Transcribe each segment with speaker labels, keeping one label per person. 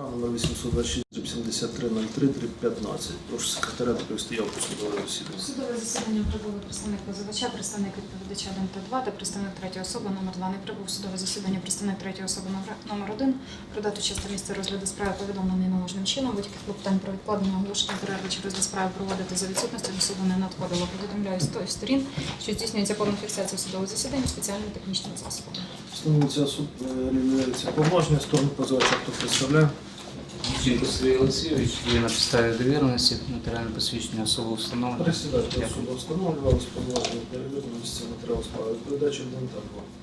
Speaker 1: Номер 826 7303 15. Прошу секретаря доповісти явку судового засідання.
Speaker 2: Судове засідання прибули представник позивача, представник відповідача 1 та 2 та представник третьої особи номер 2 Не прибув судове засідання представник третьої особи номер- номер 1 Про дату час та місце розгляду справи повідомлений належним чином. Будь-яких клопотань про відкладення оголошення перерви чи розгляд справи проводити за відсутності до суду не надходило. Повідомляю з тої сторін, що здійснюється повна фіксація судового засідання спеціальними технічними засобами.
Speaker 1: Встановлюється суд е, реалізується повноваження сторони позивача, хто представляє.
Speaker 3: Дівчинко Сергій Олексійович є на підставі довіреності матеріальне посвідчення особи встановлення.
Speaker 1: Председатель
Speaker 3: Дякую.
Speaker 1: суду встановлювалось повноваження перевірки місця матеріалу справи. Відповідач 1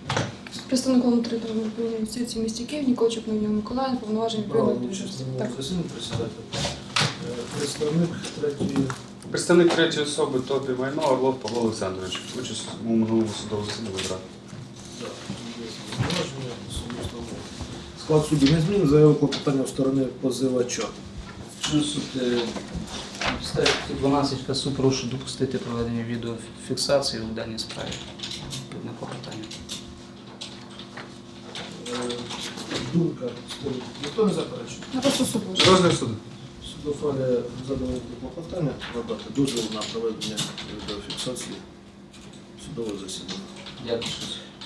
Speaker 1: та 2.
Speaker 4: Представником територіальної управління юстиції в місті Київ Ніколчук Ніна Миколаївна, повноваження
Speaker 1: Право
Speaker 4: відповідно до
Speaker 1: участь
Speaker 4: Так.
Speaker 1: засіданні. Е, Представник третьої
Speaker 5: Представник третьої особи ТОПі майно Орлов Павло Олександрович. Участь у минулому судовому засіданні брати.
Speaker 1: Так, є повноваження, суду встановлено. Склад суду не змін, заяви клопотання у сторони позивача.
Speaker 3: Суд е, на 12 КСУ прошу допустити проведення відеофіксації у даній справі. Одне клопотання.
Speaker 1: Е, Думка сторони. Ніхто не заперечує.
Speaker 4: Я просто суд лише.
Speaker 5: Розгляд суду.
Speaker 1: Судофалія задали клопотання надати дозвіл на проведення відеофіксації судового засідання.
Speaker 3: Дякую.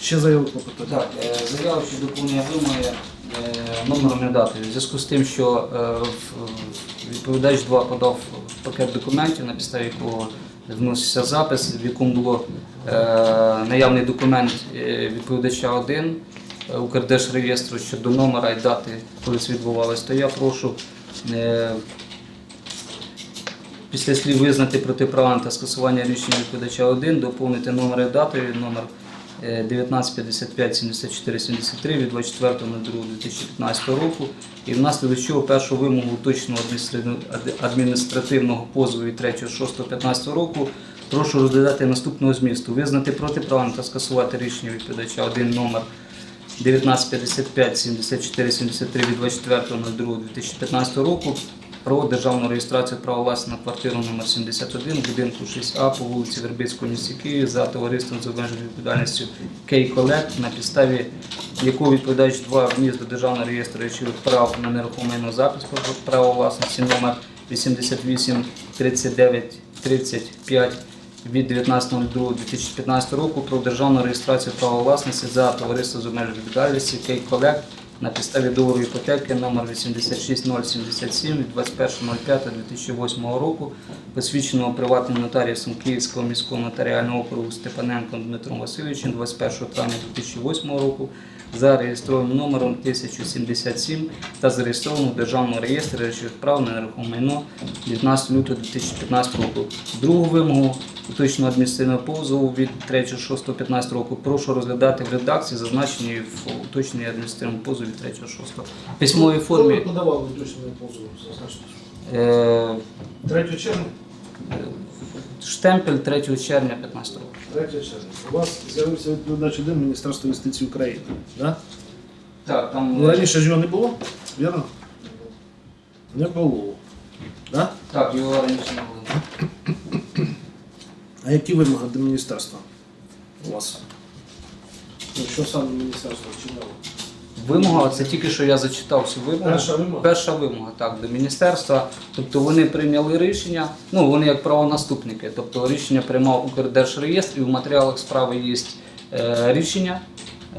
Speaker 1: Ще заяви клопотання.
Speaker 3: Так, е, заява що доповнення вимоги е, номером не дати. У зв'язку з тим, що е, в- в- відповідач 2 подав пакет документів, на підставі якого вносився запис, в якому було наявний документ відповідача 1 е, Укрдержреєстру щодо номера і дати, коли це відбувалось, то я прошу після слів визнати протиправним та скасування рішення відповідача 1 доповнити номер і датою номер е, 1955 74 73 від 24.02.2015 року. І внаслідок чого першу вимогу уточненого адміністративного- позову від 3.6.15 року. Прошу розглядати наступного змісту. Визнати протиправним та скасувати рішення відповідача 1 номер 1955 74 73 від 24.02.2015 року про державну реєстрацію права власності на квартиру номер 71 в будинку 6А по вулиці Вербицького місті за товариством з обмеженою відповідальністю Кей Колект, на підставі якого відповідач 2 вніс до державного реєстру речових прав на нерухомийний запис про право власності номер 88 39 35 від 19.02.2015 року про державну реєстрацію права власності за товариство з обмеженою відповідальністю Кей Колект на підставі договору іпотеки номер 86077 від 21.05.2008 року, посвідченого приватним нотаріусом Київського міського нотаріального округу Степаненком Дмитром Васильовичем 21 травня 2008 року за реєстровим номером 1077 та зареєстровано в Державному реєстрі речових прав на нерухоме майно 19 лютого 2015 року. Другу вимогу уточного адміністративного позову від 3.6.15 року прошу розглядати в редакції, зазначеній в уточненій адміністративному позові від 3.6. В письмовій формі
Speaker 1: ви подавали уточнений позов, зазначте.
Speaker 3: е,
Speaker 1: 3 червня?
Speaker 3: Штемпель 3 червня 15 року.
Speaker 1: 3 червня. У вас з'явився відповідач 1 Міністерства юстиції України. Да?
Speaker 3: Так, там
Speaker 1: Ну, раніше ж його не було, вірно? Не було. Да?
Speaker 3: так, його раніше не було.
Speaker 1: А які вимоги до міністерства у вас? Ну, що саме міністерство вчинило?
Speaker 3: Вимога, це тільки що я зачитав всю вимогу.
Speaker 1: Перша вимога?
Speaker 3: Перша вимога, так, до міністерства. Тобто вони прийняли рішення, ну вони як правонаступники. Тобто рішення приймав Укрдержреєстр, і в матеріалах справи є е, рішення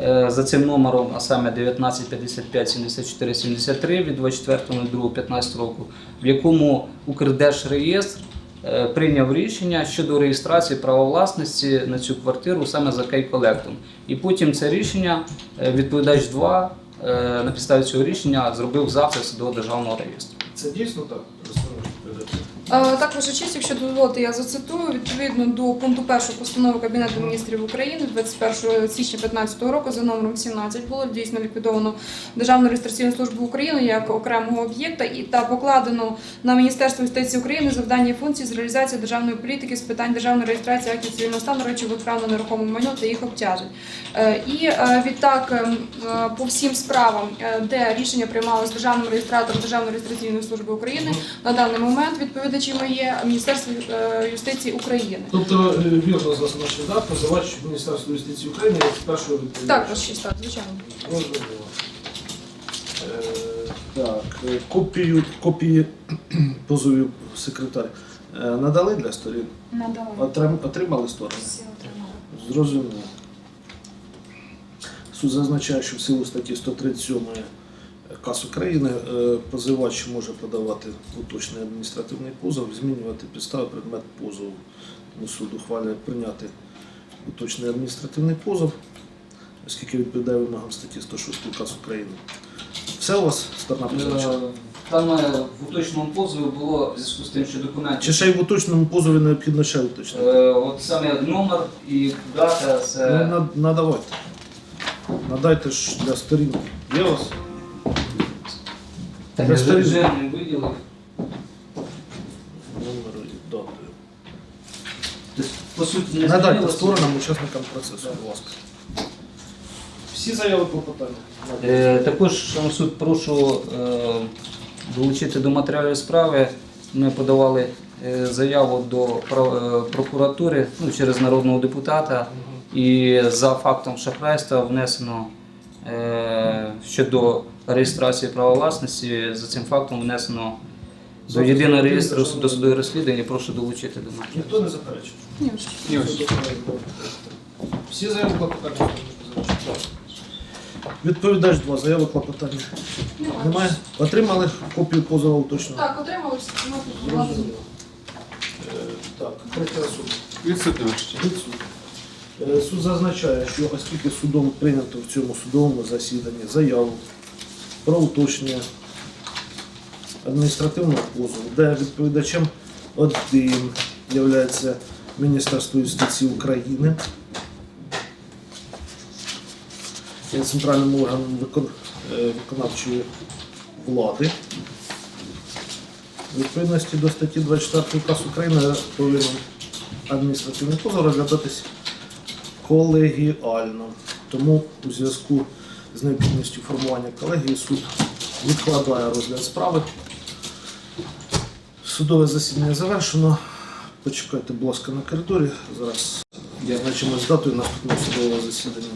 Speaker 3: е, за цим номером, а саме 1955 74 73 від 24.02.15 року, в якому Укрдержреєстр прийняв рішення щодо реєстрації права власності на цю квартиру саме за Кей-колектом. І потім це рішення е, відповідач 2 е, на підставі цього рішення зробив запис до державного реєстру.
Speaker 1: Це дійсно так?
Speaker 4: Е, Так, ваша честь, якщо дозволите, я зацитую відповідно до пункту 1 постанови Кабінету міністрів України 21 січня 2015 року за номером 17 було дійсно ліквідовано Державну реєстраційну службу України як окремого об'єкта і та покладено на Міністерство юстиції України завдання функції з реалізації державної політики з питань державної реєстрації актів цивільного стану речових прав на нерухоме майно та їх обтяжень. Е, І е, відтак ем, по всім справам, де рішення приймалося державним реєстратором Державної реєстраційної служби України, на даний момент відповідачами є Міністерство е, юстиції України.
Speaker 1: Тобто, е, вірно зазначив, да? позивач Міністерства юстиції України як першого відповідача.
Speaker 4: Так, ваш честь, так, звичайно.
Speaker 1: Зрозуміло. Е, Так, е, копію, копії позовів секретар е, надали для сторін?
Speaker 2: Надали.
Speaker 1: Отрим- Отримали сторони?
Speaker 2: Всі отримали.
Speaker 1: Зрозуміло. Суд зазначає, що в силу статті 137 КАС України е, позивач може подавати уточний адміністративний позов, змінювати підстави предмет позову. Тому суд ухвалює прийняти уточний адміністративний позов, оскільки відповідає вимогам статті 106 КАС України. Все у вас сторона позивача?
Speaker 3: Е, Там е, в уточному позові було в зв'язку з тим, що документи.
Speaker 1: Чи ще й в уточному позові необхідно ще уточнити?
Speaker 3: Е, От саме номер і дата
Speaker 1: Ну,
Speaker 3: це.
Speaker 1: на- надавайте. Надайте ж для сторін. Є у вас?
Speaker 3: Так,
Speaker 1: для
Speaker 3: я
Speaker 1: сторін.
Speaker 3: вже не виділив.
Speaker 1: Номер і.
Speaker 3: Тобто, по суті, не
Speaker 1: Надайте
Speaker 3: змінилося.
Speaker 1: сторонам, учасникам процесу, будь ласка. Всі заяви клопотання.
Speaker 3: Е, Також шановний суд прошу е, долучити до матеріалів справи. Ми подавали е, заяву до про- е, прокуратури ну, через народного депутата, і за фактом шахрайства внесено е, щодо реєстрації права власності. За цим фактом внесено до єдиного реєстру досудових розслідування. Прошу долучити до матеріалів.
Speaker 1: Ніхто не заперечує.
Speaker 4: Ні,
Speaker 5: Ні.
Speaker 1: Всі заяви клопотання. Відповідач два заяви клопотання. Немає? Отримали копію позову точно?
Speaker 4: Так, отримали.
Speaker 1: Е, Так, третя особа.
Speaker 5: Відсутня ваша.
Speaker 1: Відсутня. Е, Суд зазначає, що оскільки судом прийнято в цьому судовому засіданні заяву про уточнення адміністративного позову, де відповідачем один є Міністерство юстиції України, є центральним органом е, виконавчої влади. У відповідності до статті 24 КАС України повинен адміністративний позов розглядатись колегіально. Тому у зв'язку з необхідністю формування колегії суд відкладає розгляд справи. Судове засідання завершено. Почекайте, будь ласка, на коридорі. Зараз визначимо з датою наступного судового засідання.